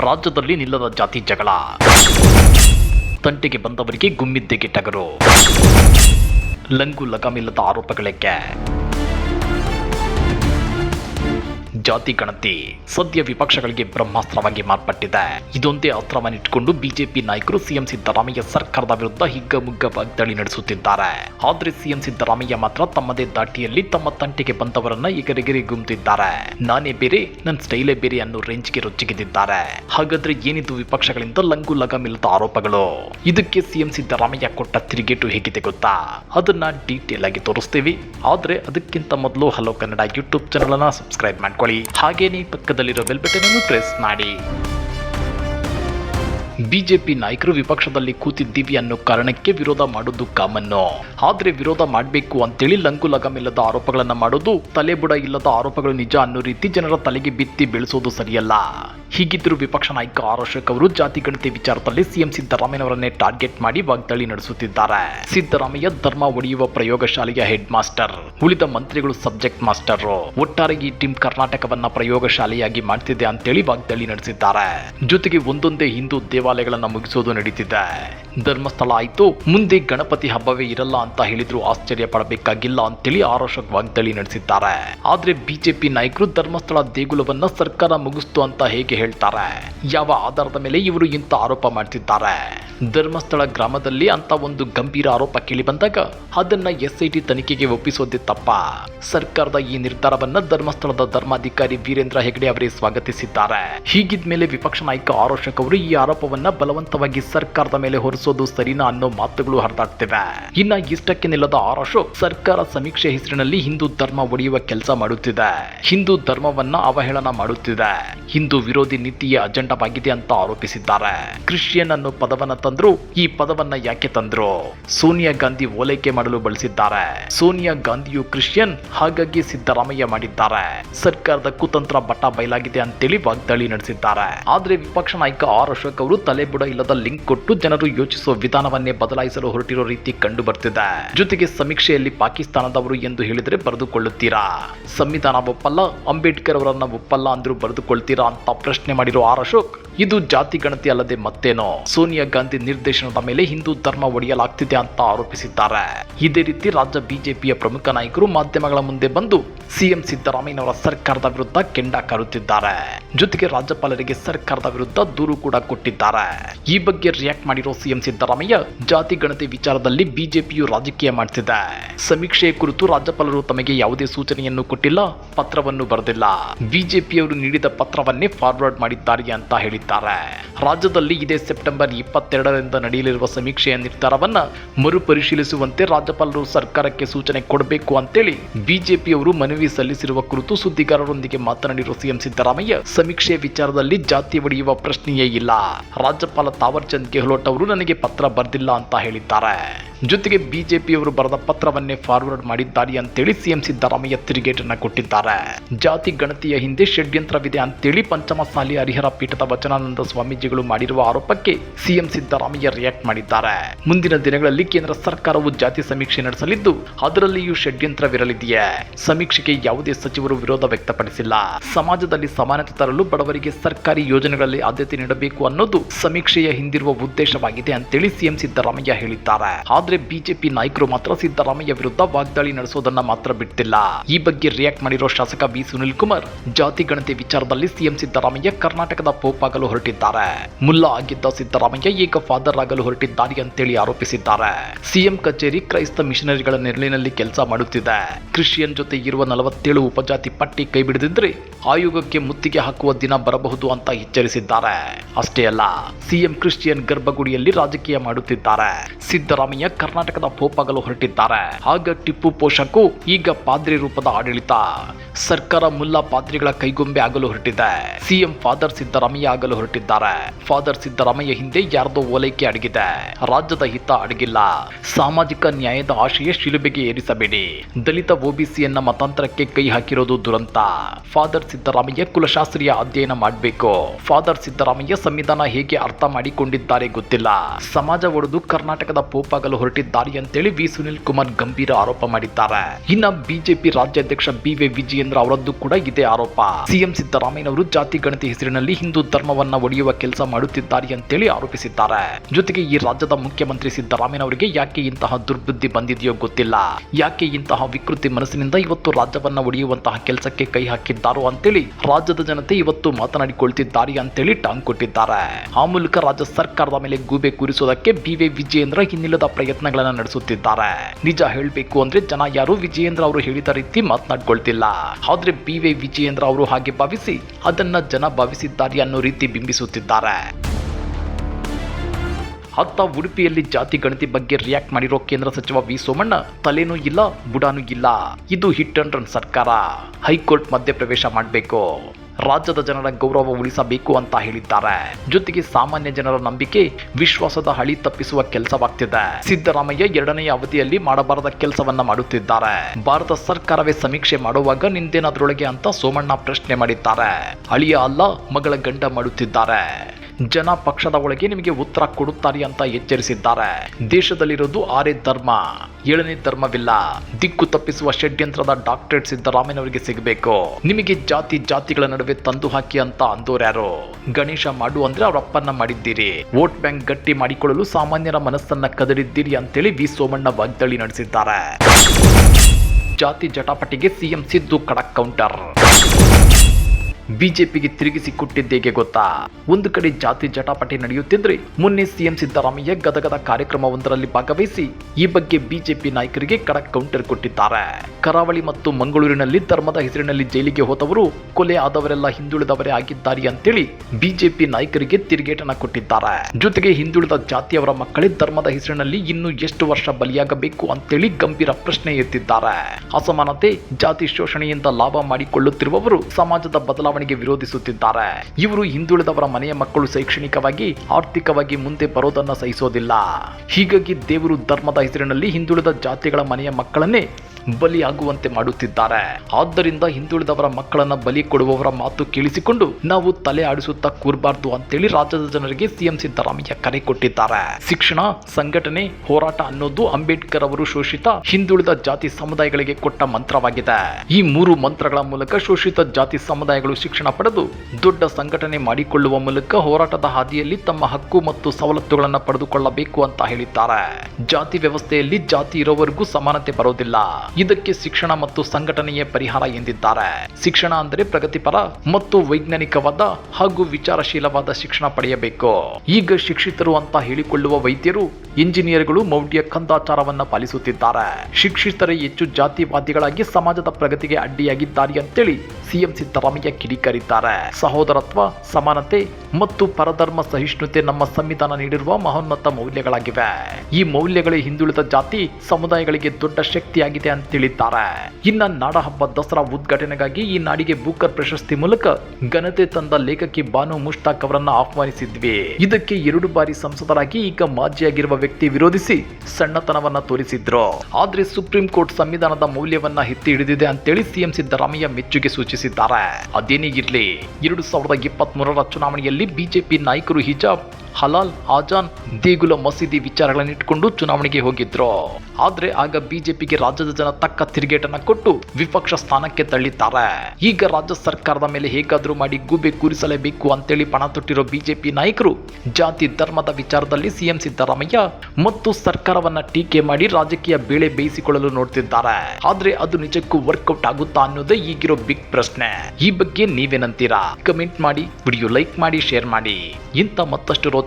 ರಾಜ್ಯದಲ್ಲಿ ನಿಲ್ಲದ ಜಾತಿ ಜಗಳ. ತಂಟೆಗೆ ಬಂದವರಿಗೆ ಗುಮ್ಮಿದ್ದೆಗೆ ಟಗರು. ಲಂಗು ಲಗಾಮಿಲ್ಲದ ಆರೋಪಗಳೇಕೆ ಜಾತಿ ಗಣತಿ ಸದ್ಯ ವಿಪಕ್ಷಗಳಿಗೆ ಬ್ರಹ್ಮಾಸ್ತ್ರವಾಗಿ ಮಾರ್ಪಟ್ಟಿದೆ. ಇದೊಂದೇ ಅಸ್ತ್ರವನ್ನಿಟ್ಟುಕೊಂಡು ಬಿಜೆಪಿ ನಾಯಕರು ಸಿಎಂ ಸಿದ್ದರಾಮಯ್ಯ ಸರ್ಕಾರದ ವಿರುದ್ಧ ಹಿಗ್ಗಮುಗ್ಗ ವಾಗ್ದಾಳಿ ನಡೆಸುತ್ತಿದ್ದಾರೆ. ಆದ್ರೆ ಸಿಎಂ ಸಿದ್ದರಾಮಯ್ಯ ಮಾತ್ರ ತಮ್ಮದೇ ದಾಟಿಯಲ್ಲಿ ತಮ್ಮ ತಂಟೆಗೆ ಬಂದವರನ್ನ ಎಗರೆಗೆರೆ ಗುಮ್ತಿದ್ದಾರೆ ನಾನೇ ಬೇರೆ ನನ್ನ ಸ್ಟೈಲೇ ಬೇರೆ ಅನ್ನೋ ರೇಂಜ್ಗೆ ರೊಚ್ಚಿಗೆದಿದ್ದಾರೆ. ಹಾಗಾದ್ರೆ ಏನಿದು ವಿಪಕ್ಷಗಳಿಂದ ಲಂಗು ಲಗಮಿಲ್ಲದ ಆರೋಪಗಳು? ಇದಕ್ಕೆ ಸಿಎಂ ಸಿದ್ದರಾಮಯ್ಯ ಕೊಟ್ಟ ತಿರುಗೇಟು ಹೇಗಿದೆ ಗೊತ್ತಾ? ಅದನ್ನ ಡೀಟೇಲ್ ಆಗಿ ತೋರಿಸ್ತೀವಿ. ಆದ್ರೆ ಅದಕ್ಕಿಂತ ಮೊದಲು ಹಲೋ ಕನ್ನಡ ಯೂಟ್ಯೂಬ್ ಚಾನಲ್ ಅನ್ನ ಸಬ್ಸ್ಕ್ರೈಬ್ ಮಾಡ್ಕೊಳ್ಳಿ. ಹಾಗೇನೇ ಪಕ್ಕದಲ್ಲಿರೋ ಬೆಲ್ ಬಟನ್ ಅನ್ನು ಪ್ರೆಸ್ ಮಾಡಿ. ಬಿಜೆಪಿ ನಾಯಕರು ವಿಪಕ್ಷದಲ್ಲಿ ಕೂತಿದ್ದೀವಿ ಅನ್ನೋ ಕಾರಣಕ್ಕೆ ವಿರೋಧ ಮಾಡೋದು ಕಾಮನ್ನು. ಆದ್ರೆ ವಿರೋಧ ಮಾಡಬೇಕು ಅಂತೇಳಿ ಲಂಗು ಲಗಮಿಲ್ಲದ ಆರೋಪಗಳನ್ನ ಮಾಡೋದು ತಲೆಬುಡ ಇಲ್ಲದ ಆರೋಪಗಳು ನಿಜ ಅನ್ನೋ ರೀತಿ ಜನರ ತಲೆಗೆ ಬಿತ್ತಿ ಬೆಳೆಸೋದು ಸರಿಯಲ್ಲ. ಹೀಗಿದ್ದರೂ ವಿಪಕ್ಷ ನಾಯಕ ಆರ್ ಅಶೋಕ್ ಅವರು ಜಾತಿ ಗಣತಿ ವಿಚಾರದಲ್ಲಿ ಸಿಎಂ ಸಿದ್ದರಾಮಯ್ಯನವರನ್ನೇ ಟಾರ್ಗೆಟ್ ಮಾಡಿ ವಾಗ್ದಾಳಿ ನಡೆಸುತ್ತಿದ್ದಾರೆ. ಸಿದ್ದರಾಮಯ್ಯ ಧರ್ಮ ಒಡೆಯುವ ಪ್ರಯೋಗಶಾಲೆಯ ಹೆಡ್ ಮಾಸ್ಟರ್, ಉಳಿದ ಮಂತ್ರಿಗಳು ಸಬ್ಜೆಕ್ಟ್ ಮಾಸ್ಟರ್, ಒಟ್ಟಾರೆ ಈ ಟೀಮ್ ಕರ್ನಾಟಕವನ್ನ ಪ್ರಯೋಗಶಾಲೆಯಾಗಿ ಮಾಡ್ತಿದೆ ಅಂತೇಳಿ ವಾಗ್ದಾಳಿ ನಡೆಸಿದ್ದಾರೆ. ಜೊತೆಗೆ ಒಂದೊಂದೇ ಹಿಂದೂ ದೇವಾಲಯಗಳನ್ನ ಮುಗಿಸೋದು ನಡೀತಿದೆ. ಧರ್ಮಸ್ಥಳ ಆಯ್ತು. ಮುಂದೆ ಗಣಪತಿ ಹಬ್ಬವೇ ಇರಲ್ಲ ಅಂತ ಹೇಳಿದ್ರು ಆಶ್ಚರ್ಯ ಪಡಬೇಕಾಗಿಲ್ಲ ಅಂತೇಳಿ ಆರೋಷಕ್ ವಾಗ್ದಳಿ ನಡೆಸಿದ್ದಾರೆ. ಆದ್ರೆ ಬಿಜೆಪಿ ನಾಯಕರು ಧರ್ಮಸ್ಥಳ ದೇಗುಲವನ್ನ ಸರ್ಕಾರ ಮುಗಿಸ್ತು ಅಂತ ಹೇಗೆ ಹೇಳ್ತಾರೆ? ಯಾವ ಆಧಾರದ ಮೇಲೆ ಇವರು ಇಂಥ ಆರೋಪ ಮಾಡ್ತಿದ್ದಾರೆ? ಧರ್ಮಸ್ಥಳ ಗ್ರಾಮದಲ್ಲಿ ಅಂತ ಒಂದು ಗಂಭೀರ ಆರೋಪ ಕೇಳಿ ಬಂದಾಗ ಅದನ್ನ ಎಸ್ ಐ ಟಿ ತನಿಖೆಗೆ ಒಪ್ಪಿಸೋದೇ ತಪ್ಪ. ಸರ್ಕಾರದ ಈ ನಿರ್ಧಾರವನ್ನ ಧರ್ಮಸ್ಥಳದ ಧರ್ಮಾಧಿಕಾರಿ ವೀರೇಂದ್ರ ಹೆಗಡೆ ಅವರೇ ಸ್ವಾಗತಿಸಿದ್ದಾರೆ. ಹೀಗಿದ್ಮೇಲೆ ವಿಪಕ್ಷ ನಾಯಕ ಆರೋಷಕ್ ಅವರು ಈ ಆರೋಪವನ್ನ ಬಲವಂತವಾಗಿ ಸರ್ಕಾರದ ಮೇಲೆ ಹೊರಿಸೋದು ಸರಿನಾ ಅನ್ನೋ ಮಾತುಗಳು ಹರಿದಾಡ್ತಿವೆ ಇನ್ನ ಇಷ್ಟಕ್ಕೆ ನಿಲ್ಲದ ಆರ್ ಸರ್ಕಾರ ಸಮೀಕ್ಷೆ ಹೆಸರಿನಲ್ಲಿ ಹಿಂದೂ ಧರ್ಮ ಒಡೆಯುವ ಕೆಲಸ ಮಾಡುತ್ತಿದೆ. ಹಿಂದೂ ಧರ್ಮವನ್ನ ಅವಹೇಳನ ಮಾಡುತ್ತಿದೆ. ಹಿಂದೂ ವಿರೋಧಿ ನೀತಿಯ ಅಜೆಂಡಾವಾಗಿದೆ ಅಂತ ಆರೋಪಿಸಿದ್ದಾರೆ. ಕ್ರಿಶ್ಚಿಯನ್ ಅನ್ನೋ ಪದವನ್ನ ತಂದ್ರು, ಈ ಪದವನ್ನ ಯಾಕೆ ತಂದ್ರು? ಸೋನಿಯಾ ಗಾಂಧಿ ಓಲೈಕೆ ಮಾಡಲು ಬಳಸಿದ್ದಾರೆ. ಸೋನಿಯಾ ಗಾಂಧಿಯು ಕ್ರಿಶ್ಚಿಯನ್, ಹಾಗಾಗಿ ಸಿದ್ದರಾಮಯ್ಯ ಮಾಡಿದ್ದಾರೆ. ಸರ್ಕಾರದ ಕುತಂತ್ರ ಬಟ್ಟ ಬಯಲಾಗಿದೆ ಅಂತೇಳಿ ವಾಗ್ದಾಳಿ ನಡೆಸಿದ್ದಾರೆ. ಆದ್ರೆ ವಿಪಕ್ಷ ನಾಯಕ ಆರ್ ಅಶೋಕ್ ಅವರು ತಲೆಬುಡ ಇಲ್ಲದ ಲಿಂಕ್ ಕೊಟ್ಟು ಜನರು ಯೋಚಿಸುವ ವಿಧಾನವನ್ನೇ ಬದಲಾಯಿಸಲು ಹೊರಟಿರೋ ರೀತಿ ಕಂಡು ಬರ್ತಿದೆ ಜೊತೆಗೆ ಸಮೀಕ್ಷೆಯಲ್ಲಿ ಪಾಕಿಸ್ತಾನದವರು ಎಂದು ಹೇಳಿದರೆ ಬರೆದುಕೊಳ್ಳುತ್ತೀರಾ? ಸಂವಿಧಾನ ಒಪ್ಪಲ್ಲ, ಅಂಬೇಡ್ಕರ್ ಅವರನ್ನ ಒಪ್ಪಲ್ಲ ಅಂದ್ರೂ ಬರೆದುಕೊಳ್ತೀರಾ ಅಂತ ಪ್ರಶ್ನೆ ಮಾಡಿರೋ ಆರ್ ಅಶೋಕ್ ಇದು ಜಾತಿ ಗಣತಿ ಅಲ್ಲದೆ ಮತ್ತೇನೋ? ಸೋನಿಯಾ ಗಾಂಧಿ ನಿರ್ದೇಶನದ ಮೇಲೆ ಹಿಂದೂ ಧರ್ಮ ಒಡೆಯಲಾಗ್ತಿದೆ ಅಂತ ಆರೋಪಿಸಿದ್ದಾರೆ. ಇದೇ ರೀತಿ ರಾಜ್ಯ ಬಿಜೆಪಿಯ ಪ್ರಮುಖ ನಾಯಕರು ಮಾಧ್ಯಮಗಳ ಮುಂದೆ ಬಂದು ಸಿಎಂ ಸಿದ್ದರಾಮಯ್ಯನವರ ಸರ್ಕಾರದ ವಿರುದ್ಧ ಕೆಂಡ ಕಾರುತ್ತಿದ್ದಾರೆ. ಜೊತೆಗೆ ರಾಜ್ಯಪಾಲರಿಗೆ ಸರ್ಕಾರದ ವಿರುದ್ಧ ದೂರು ಕೂಡ ಕೊಟ್ಟಿದ್ದಾರೆ. ಈ ಬಗ್ಗೆ ರಿಯಾಕ್ಟ್ ಮಾಡಿರೋ ಸಿಎಂ ಸಿದ್ದರಾಮಯ್ಯ, ಜಾತಿ ಗಣತಿ ವಿಚಾರದಲ್ಲಿ ಬಿಜೆಪಿಯು ರಾಜಕೀಯ ಮಾಡ್ತಿದೆ. ಸಮೀಕ್ಷೆ ಕುರಿತು ರಾಜ್ಯಪಾಲರು ತಮಗೆ ಯಾವುದೇ ಸೂಚನೆಯನ್ನು ಕೊಟ್ಟಿಲ್ಲ, ಪತ್ರವನ್ನು ಬರೆದಿಲ್ಲ. ಬಿಜೆಪಿಯವರು ನೀಡಿದ ಪತ್ರವನ್ನೇ ಫಾರ್ವರ್ಡ್ ಮಾಡಿದ್ದಾರೆ ಅಂತ ಹೇಳಿದ್ದಾರೆ. ರಾಜ್ಯದಲ್ಲಿ ಇದೇ ಸೆಪ್ಟೆಂಬರ್ ಇಪ್ಪತ್ತೆರಡರಿಂದ ನಡೆಯಲಿರುವ ಸಮೀಕ್ಷೆಯ ನಿರ್ಧಾರವನ್ನ ಮರುಪರಿಶೀಲಿಸುವಂತೆ ರಾಜ್ಯಪಾಲರು ಸರ್ಕಾರಕ್ಕೆ ಸೂಚನೆ ಕೊಡಬೇಕು ಅಂತೇಳಿ ಬಿಜೆಪಿಯವರು ಮನವಿ ಸಲ್ಲಿಸಿರುವ ಕುರಿತು ಸುದ್ದಿಗಾರರೊಂದಿಗೆ ಮಾತನಾಡಿರುವ ಸಿಎಂ ಸಿದ್ದರಾಮಯ್ಯ ಸಮೀಕ್ಷೆ ವಿಚಾರದಲ್ಲಿ ಜಾತಿ ಒಡೆಯುವ ಪ್ರಶ್ನೆಯೇ ಇಲ್ಲ. ರಾಜ್ಯಪಾಲ ತಾವರ್ ಚಂದ್ ಗೆಹ್ಲೋಟ್ ಅವರು ನನಗೆ ಪತ್ರ ಬರೆದಿಲ್ಲ ಅಂತ ಹೇಳಿದ್ದಾರೆ. ಜೊತೆಗೆ ಬಿಜೆಪಿಯವರು ಬರೆದ ಪತ್ರವನ್ನೇ ಫಾರ್ವರ್ಡ್ ಮಾಡಿದ್ದಾರೆ ಅಂತೇಳಿ ಸಿಎಂ ಸಿದ್ದರಾಮಯ್ಯ ತಿರುಗೇಟನ್ನ ಕೊಟ್ಟಿದ್ದಾರೆ. ಜಾತಿ ಗಣತಿಯ ಹಿಂದೆ ಷಡ್ಯಂತ್ರವಿದೆ ಅಂತೇಳಿ ಪಂಚಮಸಾಲಿ ಹರಿಹರ ಪೀಠದ ವಚನಾನಂದ ಸ್ವಾಮೀಜಿಗಳು ಮಾಡಿರುವ ಆರೋಪಕ್ಕೆ ಸಿಎಂ ಸಿದ್ದರಾಮಯ್ಯ ರಿಯಾಕ್ಟ್ ಮಾಡಿದ್ದಾರೆ. ಮುಂದಿನ ದಿನಗಳಲ್ಲಿ ಕೇಂದ್ರ ಸರ್ಕಾರವು ಜಾತಿ ಸಮೀಕ್ಷೆ ನಡೆಸಲಿದ್ದು, ಅದರಲ್ಲಿಯೂ ಷಡ್ಯಂತ್ರವಿರಲಿದೆಯೇ? ಸಮೀಕ್ಷೆಗೆ ಯಾವುದೇ ಸಚಿವರು ವಿರೋಧ ವ್ಯಕ್ತಪಡಿಸಿಲ್ಲ. ಸಮಾಜದಲ್ಲಿ ಸಮಾನತೆ ತರಲು ಬಡವರಿಗೆ ಸರ್ಕಾರಿ ಯೋಜನೆಗಳಲ್ಲಿ ಆದ್ಯತೆ ನೀಡಬೇಕು ಅನ್ನೋದು ಸಮೀಕ್ಷೆಯ ಹಿಂದಿರುವ ಉದ್ದೇಶವಾಗಿದೆ ಅಂತೇಳಿ ಸಿಎಂ ಸಿದ್ದರಾಮಯ್ಯ ಹೇಳಿದ್ದಾರೆ. ಆದ್ರೆ ಬಿಜೆಪಿ ನಾಯಕರು ಮಾತ್ರ ಸಿದ್ದರಾಮಯ್ಯ ವಿರುದ್ಧ ವಾಗ್ದಾಳಿ ನಡೆಸೋದನ್ನ ಮಾತ್ರ ಬಿಟ್ಟಿಲ್ಲ. ಈ ಬಗ್ಗೆ ರಿಯಾಕ್ಟ್ ಮಾಡಿರೋ ಶಾಸಕ ಬಿ ಸುನಿಲ್ ಕುಮಾರ್ ಜಾತಿ ಗಣತಿ ವಿಚಾರದಲ್ಲಿ ಸಿಎಂ ಸಿದ್ದರಾಮಯ್ಯ ಕರ್ನಾಟಕದ ಪೋಪ್ ಆಗಲು ಹೊರಟಿದ್ದಾರೆ. ಮುಲ್ಲಾ ಆಗಿದ್ದ ಸಿದ್ದರಾಮಯ್ಯ ಈಗ ಫಾದರ್ ಆಗಲು ಹೊರಟಿದ್ದಾರೆ ಅಂತೇಳಿ ಆರೋಪಿಸಿದ್ದಾರೆ. ಸಿಎಂ ಕಚೇರಿ ಕ್ರೈಸ್ತ ಮಿಷನರಿಗಳ ನೆರಳಿನಲ್ಲಿ ಕೆಲಸ ಮಾಡುತ್ತಿದೆ. ಕ್ರಿಶ್ಚಿಯನ್ ಜೊತೆ ಇರುವ ನಲವತ್ತೇಳು ಉಪಜಾತಿ ಪಟ್ಟಿ ಕೈ ಬಿಡದಿದ್ರೆ ಆಯೋಗಕ್ಕೆ ಮುತ್ತಿಗೆ ಹಾಕುವ ದಿನ ಬರಬಹುದು ಅಂತ ಎಚ್ಚರಿಸಿದ್ದಾರೆ. ಅಷ್ಟೇ ಅಲ್ಲ, ಸಿಎಂ ಕ್ರಿಶ್ಚಿಯನ್ ಗರ್ಭಗುಡಿಯಲ್ಲಿ ರಾಜಕೀಯ ಮಾಡುತ್ತಿದ್ದಾರೆ. ಸಿದ್ದರಾಮಯ್ಯ ಕರ್ನಾಟಕದ ಪೋಪಾಗಲು ಹೊರಟಿದ್ದಾರೆ. ಆಗ ಟಿಪ್ಪು ಪೋಷಕು ಈಗ ಪಾದ್ರಿ ರೂಪದ ಆಡಳಿತ. ಸರ್ಕಾರ ಮುಲ್ಲಾ ಪಾದ್ರಿಗಳ ಕೈಗೊಂಬೆ ಆಗಲು ಹೊರಟಿದೆ. ಸಿಎಂ ಫಾದರ್ ಸಿದ್ದರಾಮಯ್ಯ ಆಗಲು ಹೊರಟಿದ್ದಾರೆ. ಫಾದರ್ ಸಿದ್ದರಾಮಯ್ಯ ಹಿಂದೆ ಯಾರದೋ ಓಲೈಕೆ ಅಡಗಿದೆ. ರಾಜ್ಯದ ಹಿತ ಅಡಗಿಲ್ಲ. ಸಾಮಾಜಿಕ ನ್ಯಾಯದ ಆಶಯ ಶಿಲುಬೆಗೆ ಏರಿಸಬೇಡಿ. ದಲಿತ ಓಬಿಸಿಯನ್ನ ಮತಾಂತರಕ್ಕೆ ಕೈ ಹಾಕಿರೋದು ದುರಂತ. ಫಾದರ್ ಸಿದ್ದರಾಮಯ್ಯ ಕುಲಶಾಸ್ತ್ರೀಯ ಅಧ್ಯಯನ ಮಾಡಬೇಕು. ಫಾದರ್ ಸಿದ್ದರಾಮಯ್ಯ ಸಂವಿಧಾನ ಹೇಗೆ ಅರ್ಥ ಮಾಡಿಕೊಂಡಿದ್ದಾರೆ ಗೊತ್ತಿಲ್ಲ. ಸಮಾಜ ಒಡೆದು ಕರ್ನಾಟಕದ ಪೋಪಾಗಲು ಹೊರಟಿದ್ದಾರೆ ಅಂತೇಳಿ ವಿ. ಸುನಿಲ್ ಕುಮಾರ್ ಗಂಭೀರ ಆರೋಪ ಮಾಡಿದ್ದಾರೆ. ಇನ್ನ ಬಿಜೆಪಿ ರಾಜ್ಯಾಧ್ಯಕ್ಷ ಬಿ. ವಿ. ವಿಜಯೇಂದ್ರ ಅವರದ್ದು ಕೂಡ ಇದೇ ಆರೋಪ. ಸಿಎಂ ಸಿದ್ದರಾಮಯ್ಯನವರು ಜಾತಿ ಗಣತಿ ಹೆಸರಿನಲ್ಲಿ ಹಿಂದೂ ಧರ್ಮವನ್ನ ಒಡೆಯುವ ಕೆಲಸ ಮಾಡುತ್ತಿದ್ದಾರೆ ಅಂತೇಳಿ ಆರೋಪಿಸಿದ್ದಾರೆ. ಜೊತೆಗೆ ಈ ರಾಜ್ಯದ ಮುಖ್ಯಮಂತ್ರಿ ಸಿದ್ದರಾಮಯ್ಯನವರಿಗೆ ಯಾಕೆ ಇಂತಹ ದುರ್ಬುದ್ಧಿ ಬಂದಿದೆಯೋ ಗೊತ್ತಿಲ್ಲ. ಯಾಕೆ ಇಂತಹ ವಿಕೃತಿ ಮನಸ್ಸಿನಿಂದ ಇವತ್ತು ರಾಜ್ಯವನ್ನ ಒಡೆಯುವಂತಹ ಕೆಲಸಕ್ಕೆ ಕೈ ಹಾಕಿದ್ದಾರೋ ಅಂತೇಳಿ ರಾಜ್ಯದ ಜನತೆ ಇವತ್ತು ಮಾತನಾಡಿಕೊಳ್ತಿದ್ದಾರೆ ಅಂತೇಳಿ ಟಾಂಗ್ ಕೊಟ್ಟಿದ್ದಾರೆ. ಆ ಮೂಲಕ ರಾಜ್ಯ ಸರ್ಕಾರದ ಮೇಲೆ ಗೂಬೆ ಕೂರಿಸೋದಕ್ಕೆ ಬಿ ವಿ ವಿಜಯೇಂದ್ರ ಇನ್ನಿಲ್ಲದ ಪ್ರಯತ್ನಗಳನ್ನ ನಡೆಸುತ್ತಿದ್ದಾರೆ. ನಿಜ ಹೇಳಬೇಕು ಅಂದ್ರೆ ಜನ ಯಾರು ವಿಜಯೇಂದ್ರ ಅವರು ಹೇಳಿದ ರೀತಿ ಮಾತನಾಡಿಕೊಳ್ತಿಲ್ಲ. ಆದ್ರೆ ಬಿ ವಿ ವಿಜಯೇಂದ್ರ ಅವರು ಹಾಗೆ ಭಾವಿಸಿ ಅದನ್ನ ಜನ ಭಾವಿಸಿದ್ದಾರೆ ಅನ್ನೋ ರೀತಿ ಬಿಂಬಿಸುತ್ತಿದ್ದಾರೆ. ಅತ್ತ ಉಡುಪಿಯಲ್ಲಿ ಜಾತಿ ಗಣತಿ ಬಗ್ಗೆ ರಿಯಾಕ್ಟ್ ಮಾಡಿರೋ ಕೇಂದ್ರ ಸಚಿವ ವಿ ಸೋಮಣ್ಣ, ತಲೆನೂ ಇಲ್ಲ, ಬುಡಾನೂ ಇಲ್ಲ. ಇದು ಹಿಟ್ ಅಂಡ್ ರನ್ ಸರ್ಕಾರ. ಹೈಕೋರ್ಟ್ ಮಧ್ಯಪ್ರವೇಶ ಮಾಡಬೇಕು. ರಾಜ್ಯದ ಜನರ ಗೌರವ ಉಳಿಸಬೇಕು ಅಂತ ಹೇಳಿದ್ದಾರೆ. ಜೊತೆಗೆ ಸಾಮಾನ್ಯ ಜನರ ನಂಬಿಕೆ ವಿಶ್ವಾಸದ ಹಳಿ ತಪ್ಪಿಸುವ ಕೆಲಸವಾಗ್ತಿದೆ. ಸಿದ್ದರಾಮಯ್ಯ ಎರಡನೆಯ ಅವಧಿಯಲ್ಲಿ ಮಾಡಬಾರದ ಕೆಲಸವನ್ನ ಮಾಡುತ್ತಿದ್ದಾರೆ. ಭಾರತ ಸರ್ಕಾರವೇ ಸಮೀಕ್ಷೆ ಮಾಡುವಾಗ ನಿಂದೇನದ್ರೊಳಗೆ ಅಂತ ಸೋಮಣ್ಣ ಪ್ರಶ್ನೆ ಮಾಡಿದ್ದಾರೆ. ಅಳಿಯ ಅಲ್ಲ, ಮಗಳ ಗಂಡ ಮಾಡುತ್ತಿದ್ದಾರೆ. ಜನ ಪಕ್ಷದ ಒಳಗೆ ನಿಮಗೆ ಉತ್ತರ ಕೊಡುತ್ತಾರೆ ಅಂತ ಎಚ್ಚರಿಸಿದ್ದಾರೆ. ದೇಶದಲ್ಲಿರೋದು ಆರೇ ಧರ್ಮ, ಏಳನೇ ಧರ್ಮವಿಲ್ಲ. ದಿಕ್ಕು ತಪ್ಪಿಸುವ ಷಡ್ಯಂತ್ರದ ಡಾಕ್ಟರೇಟ್ ಸಿದ್ದರಾಮಯ್ಯನವರಿಗೆ ಸಿಗಬೇಕು. ನಿಮಗೆ ಜಾತಿ ಜಾತಿಗಳ ನಡುವೆ ತಂದು ಹಾಕಿ ಅಂತ ಅಂದೋರ್ಯಾರು ಗಣೇಶ ಮಾಡು ಅಂದ್ರೆ ಅವರಪ್ಪನ್ನ ಮಾಡಿದ್ದೀರಿ. ವೋಟ್ ಬ್ಯಾಂಕ್ ಗಟ್ಟಿ ಮಾಡಿಕೊಳ್ಳಲು ಸಾಮಾನ್ಯರ ಮನಸ್ಸನ್ನ ಕದಡಿದ್ದೀರಿ ಅಂತೇಳಿ ವಿ ಸೋಮಣ್ಣ ವಾಗ್ದಾಳಿ ನಡೆಸಿದ್ದಾರೆ. ಜಾತಿ ಜಟಾಪಟಿಗೆ ಸಿಎಂ ಸಿದ್ದು ಖಡಕ್ ಕೌಂಟರ್. ಬಿಜೆಪಿಗೆ ತಿರುಗಿಸಿ ಕೊಟ್ಟಿದ್ದೇಗೆ ಗೊತ್ತಾ? ಒಂದು ಕಡೆ ಜಾತಿ ಜಟಾಪಟಿ ನಡೆಯುತ್ತಿದ್ರೆ ಮೊನ್ನೆ ಸಿಎಂ ಸಿದ್ದರಾಮಯ್ಯ ಗದಗದ ಕಾರ್ಯಕ್ರಮವೊಂದರಲ್ಲಿ ಭಾಗವಹಿಸಿ ಈ ಬಗ್ಗೆ ಬಿಜೆಪಿ ನಾಯಕರಿಗೆ ಖಡಕ್ ಕೌಂಟರ್ ಕೊಟ್ಟಿದ್ದಾರೆ. ಕರಾವಳಿ ಮತ್ತು ಮಂಗಳೂರಿನಲ್ಲಿ ಧರ್ಮದ ಹೆಸರಿನಲ್ಲಿ ಜೈಲಿಗೆ ಹೋದವರು, ಕೊಲೆ ಆದವರೆಲ್ಲ ಹಿಂದುಳಿದವರೇ ಆಗಿದ್ದಾರೆ ಅಂತೇಳಿ ಬಿಜೆಪಿ ನಾಯಕರಿಗೆ ತಿರುಗೇಟನ ಕೊಟ್ಟಿದ್ದಾರೆ. ಜೊತೆಗೆ ಹಿಂದುಳಿದ ಜಾತಿಯವರ ಮಕ್ಕಳೇ ಧರ್ಮದ ಹೆಸರಿನಲ್ಲಿ ಇನ್ನು ಎಷ್ಟು ವರ್ಷ ಬಲಿಯಾಗಬೇಕು ಅಂತೇಳಿ ಗಂಭೀರ ಪ್ರಶ್ನೆ ಎತ್ತಿದ್ದಾರೆ. ಅಸಮಾನತೆ, ಜಾತಿ ಶೋಷಣೆಯಿಂದ ಲಾಭ ಮಾಡಿಕೊಳ್ಳುತ್ತಿರುವವರು ಸಮಾಜದ ಬದಲಾವಣೆಗೆ ವಿರೋಧಿಸುತ್ತಿದ್ದಾರೆ. ಇವರು ಹಿಂದುಳಿದವರ ಮನೆಯ ಮಕ್ಕಳು ಶೈಕ್ಷಣಿಕವಾಗಿ, ಆರ್ಥಿಕವಾಗಿ ಮುಂದೆ ಬರೋದನ್ನ ಸಹಿಸೋದಿಲ್ಲ. ಹೀಗಾಗಿ ದೇವರು ಧರ್ಮದ ಹೆಸರಿನಲ್ಲಿ ಹಿಂದುಳಿದ ಜಾತಿಗಳ ಮನೆಯ ಮಕ್ಕಳನ್ನೇ ಬಲಿಯಾಗುವಂತೆ ಮಾಡುತ್ತಿದ್ದಾರೆ. ಆದ್ದರಿಂದ ಹಿಂದುಳಿದವರ ಮಕ್ಕಳನ್ನ ಬಲಿ ಕೊಡುವವರ ಮಾತು ಕೇಳಿಸಿಕೊಂಡು ನಾವು ತಲೆ ಆಡಿಸುತ್ತಾ ಕೂರಬಾರ್ದು ಅಂತೇಳಿ ರಾಜ್ಯದ ಜನರಿಗೆ ಸಿಎಂ ಸಿದ್ದರಾಮಯ್ಯ ಕರೆ ಕೊಟ್ಟಿದ್ದಾರೆ. ಶಿಕ್ಷಣ, ಸಂಘಟನೆ, ಹೋರಾಟ ಅನ್ನೋದು ಅಂಬೇಡ್ಕರ್ ಅವರು ಶೋಷಿತ ಹಿಂದುಳಿದ ಜಾತಿ ಸಮುದಾಯಗಳಿಗೆ ಕೊಟ್ಟ ಮಂತ್ರವಾಗಿದೆ. ಈ ಮೂರು ಮಂತ್ರಗಳ ಮೂಲಕ ಶೋಷಿತ ಜಾತಿ ಸಮುದಾಯಗಳು ಶಿಕ್ಷಣ ಪಡೆದು ದೊಡ್ಡ ಸಂಘಟನೆ ಮಾಡಿಕೊಳ್ಳುವ ಮೂಲಕ ಹೋರಾಟದ ಹಾದಿಯಲ್ಲಿ ತಮ್ಮ ಹಕ್ಕು ಮತ್ತು ಸವಲತ್ತುಗಳನ್ನು ಪಡೆದುಕೊಳ್ಳಬೇಕು ಅಂತ ಹೇಳಿದ್ದಾರೆ. ಜಾತಿ ವ್ಯವಸ್ಥೆಯಲ್ಲಿ ಜಾತಿ ಇರೋವರೆಗೂ ಸಮಾನತೆ ಬರೋದಿಲ್ಲ. ಇದಕ್ಕೆ ಶಿಕ್ಷಣ ಮತ್ತು ಸಂಘಟನೆಯೇ ಪರಿಹಾರ ಎಂದಿದ್ದಾರೆ. ಶಿಕ್ಷಣ ಅಂದರೆ ಪ್ರಗತಿಪರ ಮತ್ತು ವೈಜ್ಞಾನಿಕವಾದ ಹಾಗೂ ವಿಚಾರಶೀಲವಾದ ಶಿಕ್ಷಣ ಪಡೆಯಬೇಕು. ಈಗ ಶಿಕ್ಷಿತರು ಅಂತ ಹೇಳಿಕೊಳ್ಳುವ ವೈದ್ಯರು, ಇಂಜಿನಿಯರ್ಗಳು ಮೌಢ್ಯ ಕಂದಾಚಾರವನ್ನ ಪಾಲಿಸುತ್ತಿದ್ದಾರೆ. ಶಿಕ್ಷಿತರೇ ಹೆಚ್ಚು ಜಾತಿವಾದಿಗಳಾಗಿ ಸಮಾಜದ ಪ್ರಗತಿಗೆ ಅಡ್ಡಿಯಾಗಿದ್ದಾರೆ ಅಂತೇಳಿ ಸಿಎಂ ಸಿದ್ದರಾಮಯ್ಯ ಕಿಡಿಕಾರಿದ್ದಾರೆ. ಸಹೋದರತ್ವ, ಸಮಾನತೆ ಮತ್ತು ಪರಧರ್ಮ ಸಹಿಷ್ಣುತೆ ನಮ್ಮ ಸಂವಿಧಾನ ನೀಡಿರುವ ಮಹೋನ್ನತ ಮೌಲ್ಯಗಳಾಗಿವೆ. ಈ ಮೌಲ್ಯಗಳೇ ಹಿಂದುಳಿದ ಜಾತಿ ಸಮುದಾಯಗಳಿಗೆ ದೊಡ್ಡ ಶಕ್ತಿಯಾಗಿದೆ ಅಂತ ತಿಳಿದ್ದಾರೆ ಇನ್ನ ನಾಡಹಬ್ಬ ದಸರಾ ಉದ್ಘಾಟನೆಗಾಗಿ ಈ ನಾಡಿಗೆ ಬೂಕರ್ ಪ್ರಶಸ್ತಿ ಮೂಲಕ ಘನತೆ ತಂದ ಲೇಖಕಿ ಬಾನು ಮುಷ್ತಾಕ್ ಅವರನ್ನ ಆಹ್ವಾನಿಸಿದ್ವಿ. ಇದಕ್ಕೆ ಎರಡು ಬಾರಿ ಸಂಸದರಾಗಿ ಈಗ ಮಾಜಿಯಾಗಿರುವ ವ್ಯಕ್ತಿ ವಿರೋಧಿಸಿ ಸಣ್ಣತನವನ್ನ ತೋರಿಸಿದ್ರು. ಆದ್ರೆ ಸುಪ್ರೀಂ ಕೋರ್ಟ್ ಸಂವಿಧಾನದ ಮೌಲ್ಯವನ್ನ ಎತ್ತಿ ಹಿಡಿದಿದೆ ಅಂತೇಳಿ ಸಿಎಂ ಸಿದ್ದರಾಮಯ್ಯ ಮೆಚ್ಚುಗೆ ಸೂಚಿಸಿದ್ದಾರೆ. ಅದೇನೇ ಇರ್ಲಿ, ಎರಡು ಸಾವಿರದ ಇಪ್ಪತ್ತ್ ಚುನಾವಣೆಯಲ್ಲಿ ಬಿಜೆಪಿ ನಾಯಕರು ಹಿಜಾಬ್ ಹಲಾಲ್ ಆಜಾನ್ ದೇಗುಲ ಮಸೀದಿ ವಿಚಾರಗಳನ್ನ ಇಟ್ಕೊಂಡು ಚುನಾವಣೆಗೆ ಹೋಗಿದ್ರು. ಆದ್ರೆ ಆಗ ಬಿಜೆಪಿಗೆ ರಾಜ್ಯದ ಜನ ತಕ್ಕ ತಿರುಗೇಟನ್ನ ಕೊಟ್ಟು ವಿಪಕ್ಷ ಸ್ಥಾನಕ್ಕೆ ತಳ್ಳಿದ್ದಾರೆ. ಈಗ ರಾಜ್ಯ ಸರ್ಕಾರದ ಮೇಲೆ ಹೇಗಾದ್ರೂ ಮಾಡಿ ಗೂಬೆ ಕೂರಿಸಲೇಬೇಕು ಅಂತೇಳಿ ಪಣ ತೊಟ್ಟಿರೋ ಬಿಜೆಪಿ ನಾಯಕರು ಜಾತಿ ಧರ್ಮದ ವಿಚಾರದಲ್ಲಿ ಸಿಎಂ ಸಿದ್ದರಾಮಯ್ಯ ಮತ್ತು ಸರ್ಕಾರವನ್ನ ಟೀಕೆ ಮಾಡಿ ರಾಜಕೀಯ ಬೇಳೆ ಬೇಯಿಸಿಕೊಳ್ಳಲು ನೋಡ್ತಿದ್ದಾರೆ. ಆದ್ರೆ ಅದು ನಿಜಕ್ಕೂ ವರ್ಕೌಟ್ ಆಗುತ್ತಾ ಅನ್ನೋದೇ ಈಗಿರೋ ಬಿಗ್ ಪ್ರಶ್ನೆ. ಈ ಬಗ್ಗೆ ನೀವೇನಂತೀರಾ? ಕಮೆಂಟ್ ಮಾಡಿ, ವಿಡಿಯೋ ಲೈಕ್ ಮಾಡಿ, ಶೇರ್ ಮಾಡಿ. ಇಂಥ ಮತ್ತಷ್ಟು ರೋಚಕ